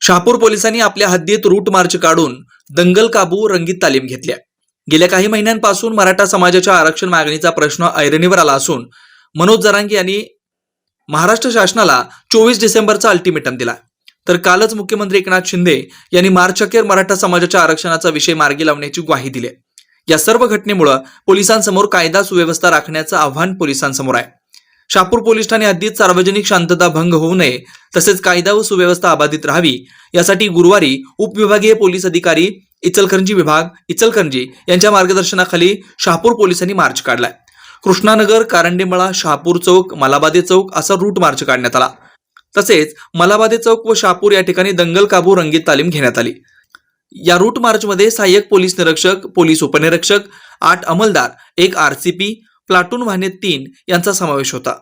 शहापूर पोलिसांनी आपल्या हद्दीत रूट मार्च काढून दंगल काबू रंगीत तालीम घेतल्या. गेल्या काही महिन्यांपासून मराठा समाजाच्या आरक्षण मागणीचा प्रश्न ऐरणीवर आला असून मनोज जरांगी यांनी महाराष्ट्र शासनाला चोवीस डिसेंबरचा अल्टिमेटम दिला. तर कालच मुख्यमंत्री एकनाथ शिंदे यांनी मार्च अखेर मराठा समाजाच्या आरक्षणाचा विषय मार्गी लावण्याची ग्वाही दिली. या सर्व घटनेमुळे पोलिसांसमोर कायदा सुव्यवस्था राखण्याचं आव्हान पोलिसांसमोर आहे. शापूर पोलीस ठाणे हद्दीत सार्वजनिक शांतता भंग होऊ नये तसेच कायदा व सुव्यवस्था अबाधित राहावी यासाठी गुरुवारी उपविभागीय पोलीस अधिकारी इचलकरंजी विभाग इचलकरंजी यांच्या मार्गदर्शनाखाली शहापूर पोलिसांनी मार्च काढलाय. कृष्णानगर कारंडेमळा शहापूर चौक मलाबादे चौक असा रूट मार्च काढण्यात आला. तसेच मलाबादे चौक व शहापूर या ठिकाणी दंगल काबू रंगीत तालीम घेण्यात आली. या रूट मार्चमध्ये सहाय्यक पोलीस निरीक्षक पोलीस उपनिरीक्षक आठ अंमलदार एक आरसीपी प्लाटून वाहने तीन यांचा समावेश होता.